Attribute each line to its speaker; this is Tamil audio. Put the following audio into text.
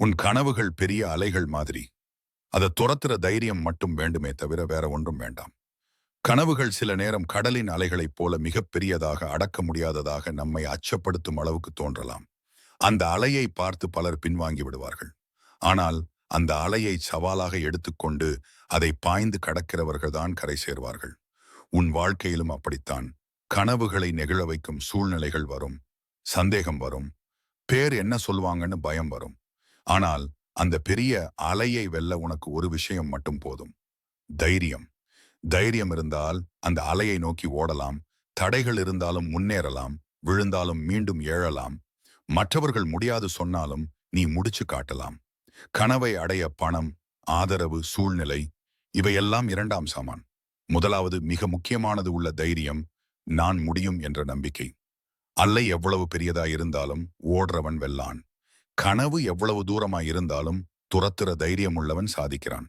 Speaker 1: உன் கனவுகள் பெரிய அலைகள் மாதிரி. அதை துரத்துற தைரியம் மட்டும் வேண்டுமே தவிர வேற ஒன்றும் வேண்டாம். கனவுகள் சில நேரம் கடலின் அலைகளைப் போல மிகப்பெரியதாக அடக்க முடியாததாக நம்மை அச்சப்படுத்தும் அளவுக்கு தோன்றலாம். அந்த அலையை பார்த்து பலர் பின்வாங்கி விடுவார்கள். ஆனால் அந்த அலையை சவாலாக எடுத்துக்கொண்டு அதை பாய்ந்து கடக்கிறவர்கள்தான் கரை சேர்வார்கள். உன் வாழ்க்கையிலும் அப்படித்தான். கனவுகளை நெகிழ வைக்கும் சூழ்நிலைகள் வரும். சந்தேகம் வரும். பேர் என்ன சொல்வாங்கன்னு பயம் வரும். ஆனால் அந்த பெரிய அலையை வெல்ல உனக்கு ஒரு விஷயம் மட்டும் போதும். தைரியம். தைரியம் இருந்தால் அந்த அலையை நோக்கி ஓடலாம். தடைகள் இருந்தாலும் முன்னேறலாம். விழுந்தாலும் மீண்டும் எழலாம். மற்றவர்கள் முடியாது சொன்னாலும் நீ முடிச்சு காட்டலாம். கனவை அடைய பணம் ஆதரவு சூழ்நிலை இவையெல்லாம் இரண்டாம் சாமான். முதலாவது மிக முக்கியமானது உள்ள தைரியம் நான் முடியும் என்ற நம்பிக்கை. அல்லை எவ்வளவு பெரியதாயிருந்தாலும் ஓடுறவன் வெல்லான். கனவு எவ்வளவு தூரமாயிருந்தாலும் துரத்துற தைரியம் உள்ளவன் சாதிக்கிறான்.